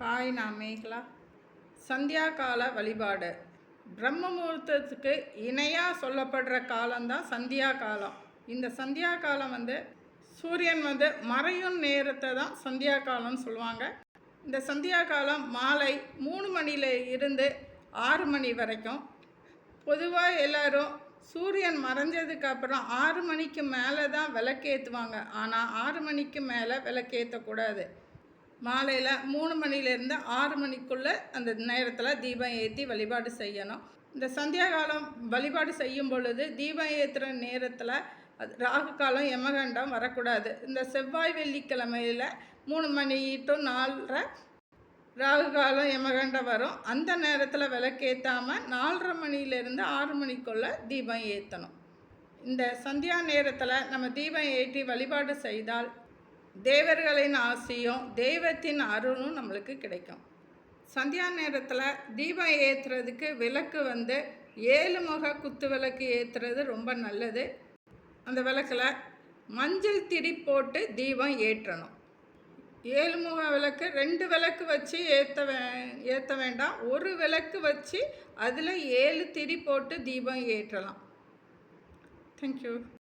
Hi நான் மேகலா. சந்தியா கால வழிபாடு. பிரம்ம முகூர்த்தத்துக்கு இணையாக சொல்லப்படுற காலம்தான் சந்தியா காலம் இந்த சந்தியா காலம் வந்து சூரியன் வந்து மறையும் நேரத்தை தான் சந்தியா காலம்னு சொல்லுவாங்க. இந்த சந்தியா காலம் மாலை மூணு மணியில் இருந்து ஆறு மணி வரைக்கும். பொதுவாக எல்லோரும் சூரியன் மறைஞ்சதுக்கு அப்புறம் ஆறு மணிக்கு மேலே தான் விளக்கேற்றுவாங்க ஆனால் ஆறு மணிக்கு மேலே விளக்கேற்றக்கூடாது மாலையில் மூணு மணிலேருந்து ஆறு மணிக்குள்ளே அந்த நேரத்தில் தீபம் ஏற்றி வழிபாடு செய்யணும். இந்த சந்தியா காலம் வழிபாடு செய்யும் பொழுது தீபம் ஏற்றுற நேரத்தில் அது ராகு காலம் யமகண்டம் வரக்கூடாது. இந்த செவ்வாய் வெள்ளிக்கிழமையில் மூணு மணி டு நாலரை ராகு காலம் யமகண்டம் வரும். அந்த நேரத்தில் விளக்கேற்றாமல் நாலரை மணிலேருந்து ஆறு மணிக்குள்ளே தீபம் ஏற்றணும் இந்த சந்தியா நேரத்தில் நம்ம தீபம் ஏற்றி வழிபாடு செய்தால் தேவர்களின் ஆசையும் தெய்வத்தின் அருளும் நம்மளுக்கு கிடைக்கும். சந்தியா நேரத்தில் தீபம் ஏற்றுறதுக்கு விளக்கு வந்து ஏழு முக குத்து விளக்கு ஏற்றுறது ரொம்ப நல்லது. அந்த விளக்கில் மஞ்சள் திரி போட்டு தீபம் ஏற்றணும். ஏழு முக விளக்கு ரெண்டு விளக்கு வச்சு ஏற்ற வே ஏற்ற வேண்டாம். ஒரு விளக்கு வச்சு அதில் ஏழு திரி போட்டு தீபம் ஏற்றலாம். தேங்க்யூ